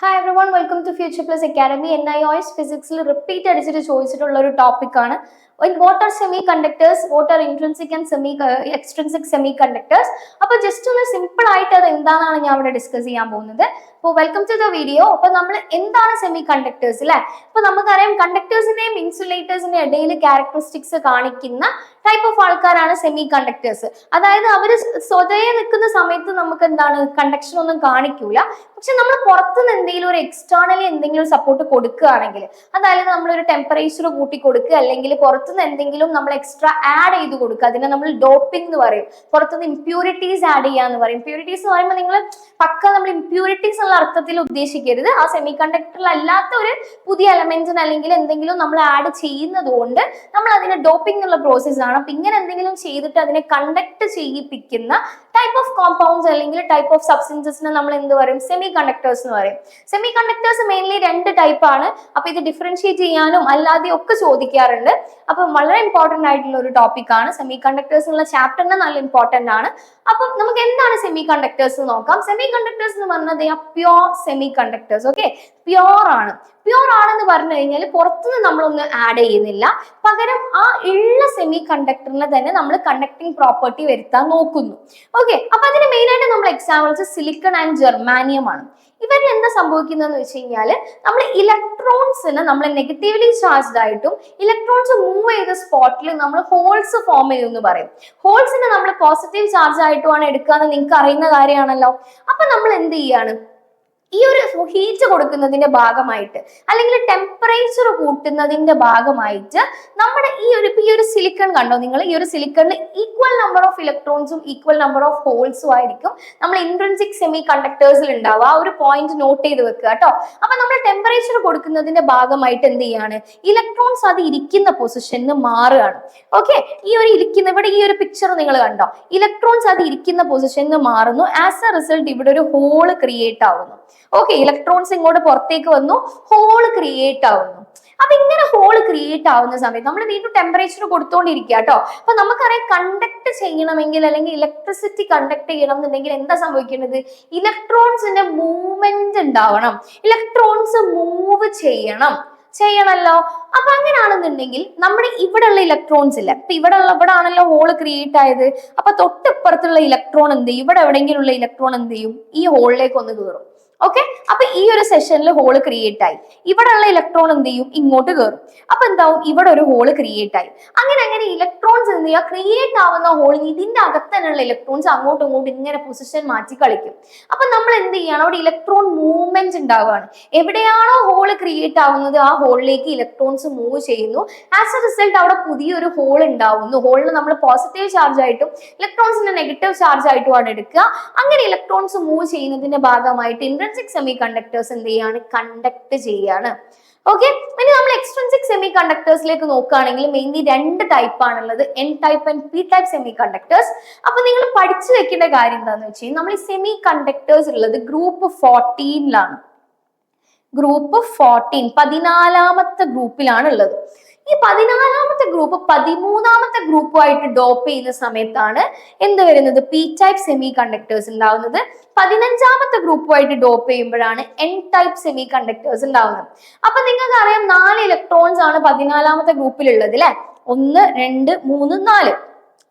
Hi everyone welcome to future plus academy N I O S ഫിസിക്സിൽ repeat അടിച്ചിട്ട് ചോദിച്ചിട്ടുള്ള ഒരു ടോപ്പിക്കാണ് what are semiconductors what are intrinsic and semi extrinsic semiconductors അപ്പൊ just ഒന്ന് simple ആയിട്ട് അത് എന്താണെന്നാണ് ഞാൻ ഇവിടെ ഡിസ്കസ് ചെയ്യാൻ പോകുന്നത്. അപ്പോൾ വെൽക്കം ടു ദ വീഡിയോ അപ്പൊ നമ്മൾ എന്താണ് സെമി കണ്ടക്ടേഴ്സ് അല്ലെ? അപ്പൊ നമുക്കറിയാം കണ്ടക്ടേഴ്സിന്റെയും ഇൻസുലേറ്റേഴ്സിന്റെയും ഇടയിൽ ക്യാരക്ടറിസ്റ്റിക്സ് കാണിക്കുന്ന ടൈപ്പ് ഓഫ് ആൾക്കാരാണ് സെമി കണ്ടക്ടേഴ്സ് അതായത് അവർ സ്വതയെ നിൽക്കുന്ന സമയത്ത് നമുക്ക് എന്താണ് കണ്ടക്ഷൻ ഒന്നും കാണിക്കൂല. പക്ഷെ നമ്മൾ പുറത്തുനിന്ന് എന്തെങ്കിലും ഒരു എക്സ്റ്റേണലി എന്തെങ്കിലും ഒരു സപ്പോർട്ട് കൊടുക്കുകയാണെങ്കിൽ അതായത് ഒരു ടെമ്പറേച്ചർ കൂട്ടി കൊടുക്കുക അല്ലെങ്കിൽ പുറത്തുനിന്ന് എന്തെങ്കിലും നമ്മൾ എക്സ്ട്രാ ആഡ് ചെയ്ത് കൊടുക്കുക അതിനെ നമ്മൾ ഡോപ്പിംഗ് എന്ന് പറയും. പുറത്തുനിന്ന് ഇമ്പ്യൂരിറ്റീസ് ആഡ് ചെയ്യാന്ന് പറയും. ഇമ്പ്യൂരിറ്റീസ് എന്ന് പറയുമ്പോൾ നിങ്ങൾ പക്ക നമ്മൾ ഇമ്പ്യൂരിറ്റീസ് എന്നുള്ള അർത്ഥത്തിൽ ഉദ്ദേശിക്കരുത്. ആ സെമി കണ്ടക്ടറിലല്ലാത്ത ഒരു പുതിയ എലമെന്റിന് അല്ലെങ്കിൽ എന്തെങ്കിലും നമ്മൾ ആഡ് ചെയ്യുന്നത് കൊണ്ട് നമ്മൾ അതിനെ ഡോപ്പിംഗ് എന്നുള്ള പ്രോസസ് ആണ് അപ്പൊ ഇങ്ങനെ എന്തെങ്കിലും ചെയ്തിട്ട് അതിനെ കണ്ടക്ട് ചെയ്യിപ്പിക്കുന്ന ടൈപ്പ് ഓഫ് കോമ്പൗണ്ട്സ് അല്ലെങ്കിൽ ടൈപ്പ് ഓഫ് സബ്സ്റ്റൻസസിനെ നമ്മൾ എന്ത് പറയും? സെമി കണ്ടക്ടേഴ്സ് എന്ന് പറയും. സെമി കണ്ടക്ടേഴ്സ് മെയിൻലി രണ്ട് ടൈപ്പ് ആണ്. അപ്പൊ ഇത് ഡിഫറൻഷിയേറ്റ് ചെയ്യാനും അല്ലാതെ ഒക്കെ ചോദിക്കാറുണ്ട്. അപ്പൊ വളരെ ഇമ്പോർട്ടന്റ് ആയിട്ടുള്ള ഒരു ടോപ്പിക് ആണ്. സെമി കണ്ടക്ടേഴ്സ് എന്നുള്ള ചാപ്റ്ററിന് നല്ല ഇമ്പോർട്ടന്റ് ആണ്. അപ്പം നമുക്ക് എന്താണ് സെമി കണ്ടക്ടേഴ്സ് നോക്കാം. സെമി കണ്ടക്ടേഴ്സ് എന്ന് പറഞ്ഞത് pure semiconductors okay pure ആണ്. പ്യോർ ആണെന്ന് പറഞ്ഞു കഴിഞ്ഞാൽ പുറത്തുനിന്ന് നമ്മളൊന്നും ആഡ് ചെയ്യുന്നില്ല പകരം ആ ഉള്ള സെമി കണ്ടക്ടറിനെ തന്നെ നമ്മൾ കണ്ടക്ടിങ് പ്രോപ്പർട്ടി വരുത്താൻ നോക്കുന്നു. ഓക്കെ അപ്പൊ അതിന് മെയിൻ ആയിട്ട് നമ്മൾ എക്സാമ്പിൾസ് സിലിക്കൺ ആൻഡ് ജെർമാനിയം ആണ്. ഇവരിൽ എന്താ സംഭവിക്കുന്നതെന്ന് വെച്ച് കഴിഞ്ഞാൽ നമ്മൾ ഇലക്ട്രോൺസിന് നമ്മൾ നെഗറ്റീവ്ലി ചാർജ്ഡ് ആയിട്ടും ഇലക്ട്രോൺസ് മൂവ് ചെയ്ത സ്പോട്ടിൽ നമ്മൾ ഹോൾസ് ഫോം ചെയ്യും എന്ന് പറയും. ഹോൾസിനെ നമ്മൾ പോസിറ്റീവ് ചാർജ് ആയിട്ടുമാണ് എടുക്കുക എന്ന് നിങ്ങൾക്ക് അറിയുന്ന കാര്യമാണല്ലോ. അപ്പൊ നമ്മൾ എന്ത് ചെയ്യാണ്? ഈ ഒരു ഹീറ്റ് കൊടുക്കുന്നതിന്റെ ഭാഗമായിട്ട് അല്ലെങ്കിൽ ടെമ്പറേച്ചർ കൂട്ടുന്നതിന്റെ ഭാഗമായിട്ട് നമ്മുടെ ഈ ഒരു ഈ ഒരു സിലിക്കൺ കണ്ടോ നിങ്ങൾ? ഈ ഒരു സിലിക്കണിൽ ഈക്വൽ നമ്പർ ഓഫ് ഇലക്ട്രോൺസും ഈക്വൽ നമ്പർ ഓഫ് ഹോൾസും ആയിരിക്കും നമ്മൾ ഇൻട്രൻസിക് സെമി കണ്ടക്ടേഴ്സിൽ ഉണ്ടാവുക. ആ ഒരു പോയിന്റ് നോട്ട് ചെയ്ത് വെക്കുക കേട്ടോ. അപ്പൊ നമ്മൾ ടെമ്പറേച്ചർ കൊടുക്കുന്നതിന്റെ ഭാഗമായിട്ട് എന്ത് ചെയ്യാണ്? ഇലക്ട്രോൺസ് അത് ഇരിക്കുന്ന പൊസിഷനിൽ മാറുകയാണ്. ഓക്കെ ഈ ഒരു ഇരിക്കുന്ന ഇവിടെ ഈ ഒരു പിക്ചർ നിങ്ങൾ കണ്ടോ? ഇലക്ട്രോൺസ് അത് ഇരിക്കുന്ന പൊസിഷനിൽ മാറുന്നു. ആസ് എ റിസൾട്ട് ഇവിടെ ഒരു ഹോൾ ക്രിയേറ്റ് ആവുന്നു. ഓക്കെ ഇലക്ട്രോൺസ് ഇങ്ങോട്ട് പുറത്തേക്ക് വന്നു. ഹോൾ ക്രിയേറ്റ് ആവുന്നു. അപ്പൊ ഇങ്ങനെ ഹോൾ ക്രിയേറ്റ് ആവുന്ന സമയത്ത്? നമ്മൾ വീണ്ടും ടെമ്പറേച്ചർ കൊടുത്തോണ്ടിരിക്കുക കേട്ടോ അപ്പൊ നമുക്കറിയാം കണ്ടക്ട് ചെയ്യണമെങ്കിൽ അല്ലെങ്കിൽ ഇലക്ട്രിസിറ്റി കണ്ടക്ട് ചെയ്യണം എന്നുണ്ടെങ്കിൽ എന്താ സംഭവിക്കേണ്ടത്? ഇലക്ട്രോൺസിന്റെ മൂവ്മെന്റ് ഉണ്ടാവണം. ഇലക്ട്രോൺസ് മൂവ് ചെയ്യണം. ചെയ്യണമല്ലോ അപ്പൊ അങ്ങനെയാണെന്നുണ്ടെങ്കിൽ നമ്മുടെ ഇവിടെയുള്ള ഇലക്ട്രോൺസ് ഇല്ല? ഇപ്പൊ ഇവിടെ ഉള്ള ഇവിടെ ആണല്ലോ ഹോൾ ക്രിയേറ്റ് ആയത്. അപ്പൊ തൊട്ടിപ്പുറത്തുള്ള ഇലക്ട്രോൺ എന്ത് ചെയ്യും? ഇവിടെ എവിടെയെങ്കിലും ഉള്ള ഇലക്ട്രോൺ എന്ത് ചെയ്യും? ഈ ഹോളിലേക്ക് ഒന്ന് കയറും ഓക്കെ അപ്പൊ ഈ ഒരു സെഷനിൽ ഹോൾ ക്രിയേറ്റ് ആയി. ഇവിടെ ഉള്ള ഇലക്ട്രോൺ എന്ത് ചെയ്യും? ഇങ്ങോട്ട് കയറും അപ്പൊ എന്താവും? ഇവിടെ ഒരു ഹോൾ ക്രിയേറ്റ് ആയി. അങ്ങനെ അങ്ങനെ ഇലക്ട്രോൺസ് എന്ത് ചെയ്യുക ക്രിയേറ്റ് ആവുന്ന ഹോളിൽ ഇതിന്റെ അകത്ത് തന്നെയുള്ള ഇലക്ട്രോൺസ് അങ്ങോട്ടും ഇങ്ങോട്ടും ഇങ്ങനെ പൊസിഷൻ മാറ്റി കളിക്കും. അപ്പൊ നമ്മൾ എന്ത് ചെയ്യണം? അവിടെ ഇലക്ട്രോൺ മൂവ്മെന്റ് ഉണ്ടാവുകയാണ്. എവിടെയാണോ ഹോൾ ക്രിയേറ്റ് ആവുന്നത്? ആ ഹോളിലേക്ക് ഇലക്ട്രോൺസ് മൂവ് ചെയ്യുന്നു. ആസ് എ റിസൾട്ട് അവിടെ പുതിയൊരു ഹോൾ ഉണ്ടാവുന്നു. ഹോളിൽ നമ്മൾ പോസിറ്റീവ് ചാർജ് ആയിട്ടും ഇലക്ട്രോൺസിന്റെ നെഗറ്റീവ് ചാർജ് ആയിട്ടുമാണ് എടുക്കുക. അങ്ങനെ ഇലക്ട്രോൺസ് മൂവ് ചെയ്യുന്നതിന്റെ ഭാഗമായിട്ട് ഇൻട്രൻസിക് സെമി കണ്ടക്ടേഴ്സ് എന്ത് ചെയ്യാണ്? കണ്ടക്ട് ചെയ്യാണ്. ഓക്കെ ഇനി നമ്മൾ എക്സ്ട്രൻസിക് സെമി കണ്ടക്ടേഴ്സിലേക്ക് നോക്കുകയാണെങ്കിൽ മെയിൻലി രണ്ട് ടൈപ്പ് ആണുള്ളത്. N type and P type semiconductors അപ്പൊ നിങ്ങൾ പഠിച്ചു വെക്കേണ്ട കാര്യം എന്താണെന്ന് വെച്ച് കഴിഞ്ഞാൽ നമ്മൾ ഈ സെമി കണ്ടക്ടേഴ്സ് ഉള്ളത് ഗ്രൂപ്പ് ഫോർട്ടീനിലാണ് ഗ്രൂപ്പ് ഫോർട്ടീൻ പതിനാലാമത്തെ ഗ്രൂപ്പിലാണ് ഉള്ളത്. ഈ പതിനാലാമത്തെ ഗ്രൂപ്പ് പതിമൂന്നാമത്തെ ഗ്രൂപ്പുമായിട്ട് ഡോപ്പ് ചെയ്യുന്ന സമയത്താണ് എന്ത് വരുന്നത്? പി ടൈപ്പ് സെമി കണ്ടക്ടേഴ്സ് ഉണ്ടാവുന്നത്. പതിനഞ്ചാമത്തെ ഗ്രൂപ്പുമായിട്ട് ഡോപ്പ് ചെയ്യുമ്പോഴാണ് എൻ ടൈപ്പ് സെമി കണ്ടക്ടേഴ്സ് ഉണ്ടാവുന്നത്. അപ്പൊ നിങ്ങൾക്ക് അറിയാം നാല് ഇലക്ട്രോൺസ് ആണ് പതിനാലാമത്തെ ഗ്രൂപ്പിലുള്ളത് അല്ലെ? ഒന്ന് രണ്ട് മൂന്ന് നാല്.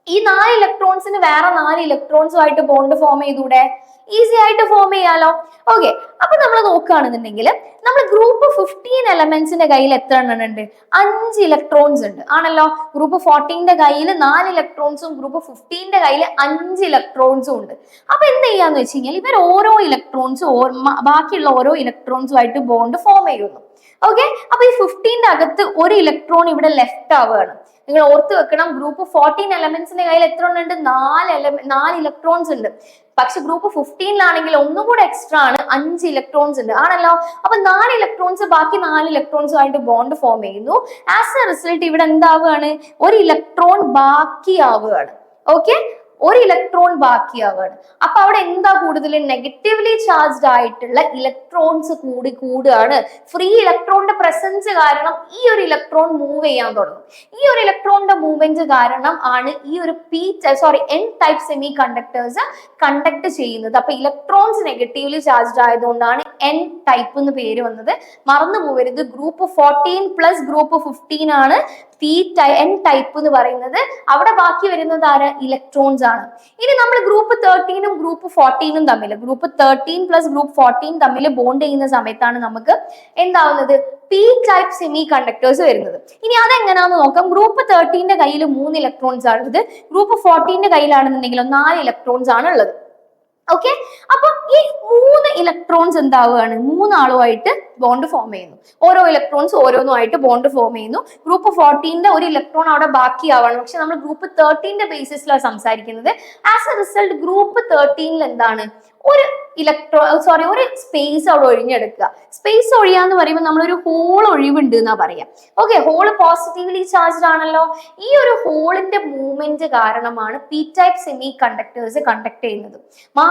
ഈ നാല് ഇലക്ട്രോൺസിന് വേറെ നാല് ഇലക്ട്രോൺസുമായിട്ട് ബോണ്ട് ഫോം ചെയ്തൂടെ? ഈസി ആയിട്ട് ഫോം ചെയ്യാലോ? ഓക്കെ അപ്പൊ നമ്മൾ നോക്കുകയാണെന്നുണ്ടെങ്കിൽ നമ്മൾ ഗ്രൂപ്പ് ഫിഫ്റ്റീൻ എലമെന്റ്സിന്റെ കയ്യിൽ എത്ര എണ്ണം ഉണ്ട്? അഞ്ച് ഇലക്ട്രോൺസ് ഉണ്ട്. ആണല്ലോ? ഗ്രൂപ്പ് ഫോർട്ടീന്റെ കയ്യിൽ നാല് ഇലക്ട്രോൺസും ഗ്രൂപ്പ് ഫിഫ്റ്റീന്റെ കയ്യിൽ അഞ്ച് ഇലക്ട്രോൺസും ഉണ്ട്. അപ്പൊ എന്ത് ചെയ്യാന്ന് വെച്ച് കഴിഞ്ഞാൽ ഇവർ ഓരോ ഇലക്ട്രോൺസും ബാക്കിയുള്ള ഓരോ ഇലക്ട്രോൺസുമായിട്ട് ബോണ്ട് ഫോം ചെയ്യുന്നു. ഓക്കെ അപ്പൊ ഈ ഫിഫ്റ്റീന്റെ അകത്ത് ഒരു ഇലക്ട്രോൺ ഇവിടെ ലെഫ്റ്റ് ആവുകയാണ്. നിങ്ങൾ ഓർത്ത് വെക്കണം ഗ്രൂപ്പ് ഫോർട്ടീൻ എലമെന്റ്സിന്റെ കയ്യിൽ എത്ര ഉണ്ട്? നാല് എലമെ നാല് ഇലക്ട്രോൺസ് ഉണ്ട്. പക്ഷെ ഗ്രൂപ്പ് ഫിഫ്റ്റീനിലാണെങ്കിൽ ഒന്നും കൂടെ എക്സ്ട്രാ ആണ്. അഞ്ച് ഇലക്ട്രോൺസ് ഉണ്ട്. ആണല്ലോ? അപ്പൊ നാല് ഇലക്ട്രോൺസ് ബാക്കി നാല് ഇലക്ട്രോൺസുമായിട്ട് ബോണ്ട് ഫോം ചെയ്യുന്നു. ആസ് എ റിസൾട്ട് ഇവിടെ എന്താവുകയാണ് ഒരു ഇലക്ട്രോൺ ബാക്കിയാവുകയാണ് ഓക്കെ ഒരു ഇലക്ട്രോൺ ബാക്കിയാവാണ് അപ്പൊ അവിടെ എന്താ കൂടുതൽ നെഗറ്റീവ്ലി ചാർജ്ഡ് ആയിട്ടുള്ള ഇലക്ട്രോൺസ് കൂടി കൂടുകയാണ്. ഫ്രീ ഇലക്ട്രോണിന്റെ പ്രസൻസ് കാരണം ഈ ഒരു ഇലക്ട്രോൺ മൂവ് ചെയ്യാൻ തുടങ്ങും. ഈ ഒരു ഇലക്ട്രോണിന്റെ മൂവ്മെന്റ് കാരണം ആണ് ഈ ഒരു P sorry N type semiconductors conduct ചെയ്യുന്നത്. അപ്പൊ ഇലക്ട്രോൺസ് നെഗറ്റീവ്ലി ചാർജ്ഡ് ആയതുകൊണ്ടാണ് എൻ ടൈപ്പ് എന്ന് പേര് വന്നത്. മറന്നു പോകരുത് group fourteen plus group fifteen ആണ് പി ടൈ എൻ ടൈപ്പ് എന്ന് പറയുന്നത് അവിടെ ബാക്കി വരുന്നത് ആര്? ഇലക്ട്രോൺസ് ആണ്. ഇനി നമ്മൾ ഗ്രൂപ്പ് തേർട്ടീനും ഗ്രൂപ്പ് ഫോർട്ടീനും തമ്മിൽ group thirteen plus group fourteen തമ്മിൽ ബോണ്ട് ചെയ്യുന്ന സമയത്താണ് നമുക്ക് എന്താവുന്നത്? പി ടൈപ്പ് സെമി കണ്ടക്ടേഴ്സ് വരുന്നത്. ഇനി അതെങ്ങനെയാണെന്ന് നോക്കാം. ഗ്രൂപ്പ് തേർട്ടീന്റെ കയ്യിൽ മൂന്ന് ഇലക്ട്രോൺസ് ആണ്. ഉള്ളത് ഗ്രൂപ്പ് ഫോർട്ടീന്റെ കയ്യിലാണെന്നുണ്ടെങ്കിൽ നാല് ഇലക്ട്രോൺസ് ആണ് ഉള്ളത്. ഓക്കെ അപ്പൊ ഈ മൂന്ന് ഇലക്ട്രോൺസ് എന്താവുകയാണ്? മൂന്നാളുമായിട്ട് ബോണ്ട് ഫോം ചെയ്യുന്നു. ഓരോ ഇലക്ട്രോൺസ് ഓരോന്നുമായിട്ട് ബോണ്ട് ഫോം ചെയ്യുന്നു. ഗ്രൂപ്പ് ഫോർട്ടീന്റെ ഒരു ഇലക്ട്രോൺ അവിടെ ബാക്കിയാവാണ്. പക്ഷെ നമ്മൾ ഗ്രൂപ്പ് തേർട്ടീന്റെ ബേസിസിലാണ് സംസാരിക്കുന്നത്. ആസ് എ റിസൾട്ട് ഗ്രൂപ്പ് തേർട്ടീനിൽ എന്താണ്? ഒരു ഇലക്ട്രോ സോറി ഒരു സ്പേസ് അവിടെ ഒഴിഞ്ഞെടുക്കുക. സ്പേസ് ഒഴിയാന്ന് പറയുമ്പോൾ നമ്മളൊരു ഹോൾ ഒഴിവുണ്ട് എന്നാ പറയാം. ഓക്കെ ഹോൾ പോസിറ്റീവ്ലി ചാർജ്ഡ് ആണല്ലോ. ഈ ഒരു ഹോളിന്റെ മൂവ്മെന്റ് കാരണമാണ് P type semiconductors conduct ചെയ്യുന്നത്.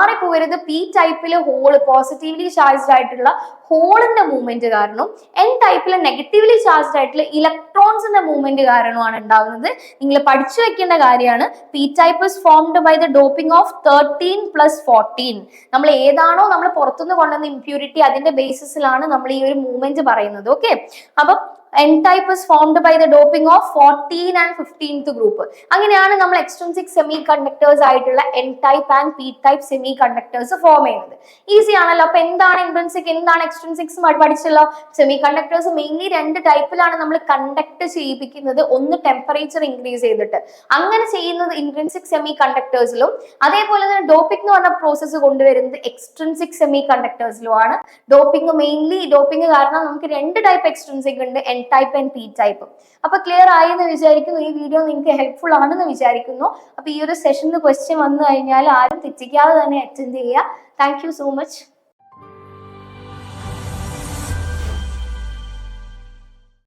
മാറിപ്പോകരുത് പി ടൈപ്പിലെ ഹോൾ പോസിറ്റീവ്ലി ചാർജ്ഡ് ആയിട്ടുള്ള ഹോളിന്റെ മൂവ്മെന്റ് കാരണം എൻ ടൈപ്പിലെ നെഗറ്റീവ്ലി ചാർജ്ഡ് ആയിട്ടുള്ള ഇലക്ട്രോൺസിന്റെ മൂവ്മെന്റ് കാരണമാണ് ഉണ്ടാവുന്നത്. നിങ്ങൾ പഠിച്ചു വെക്കേണ്ട കാര്യമാണ് P type is formed by the doping of thirteen plus fourteen നമ്മൾ ഏതാണോ നമ്മൾ പുറത്തുനിന്ന് കൊണ്ടുവന്ന ഇംപ്യൂരിറ്റി അതിന്റെ ബേസിസിലാണ് നമ്മൾ ഈ ഒരു മൂവ്മെന്റ് പറയുന്നത് ഓക്കെ അപ്പം N type is formed by the doping of fourteen and fifteenth group അങ്ങനെയാണ് നമ്മൾ എക്സ്ട്രൻസിക് സെമി കണ്ടക്ടേഴ്സ് ആയിട്ടുള്ള N type and P type semiconductors form ചെയ്യുന്നത്. ഈസി ആണല്ലോ. അപ്പൊ എന്താണ് ഇൻട്രൻസിക് എന്താണ് എക്സ്ട്രൻസിക്സ് പഠിച്ചല്ലോ? സെമി കണ്ടക്ടേഴ്സ് മെയിൻലി രണ്ട് ടൈപ്പിലാണ് നമ്മൾ കണ്ടക്ട് ചെയ്യിപ്പിക്കുന്നത്. ഒന്ന് ടെമ്പറേച്ചർ ഇൻക്രീസ് ചെയ്തിട്ട്. അങ്ങനെ ചെയ്യുന്നത് ഇൻട്രൻസിക് സെമി കണ്ടക്ടേഴ്സിലും അതേപോലെ തന്നെ ഡോപ്പിംഗ് എന്ന് പറഞ്ഞ പ്രോസസ്സ് കൊണ്ടുവരുന്നത് എക്സ്ട്രൻസിക് സെമി കണ്ടക്ടേഴ്സിലും ആണ് ഡോപ്പിംഗ് മെയിൻലി ഡോപ്പിംഗ് കാരണം നമുക്ക് രണ്ട് ടൈപ്പ് എക്സ്ട്രൻസിക് ഉണ്ട്. N type and P type അപ്പൊ ക്ലിയർ ആയി എന്ന് വിചാരിക്കുന്നു. ഈ വീഡിയോ നിങ്ങൾക്ക് ഹെൽപ്ഫുൾ ആണെന്ന് വിചാരിക്കുന്നു. അപ്പൊ ഈ ഒരു സെഷനിൽ ക്വസ്റ്റ്യൻ വന്നു കഴിഞ്ഞാൽ ആരും തെറ്റിക്കാതെ തന്നെ അറ്റൻഡ് ചെയ്യുക. Thank you so much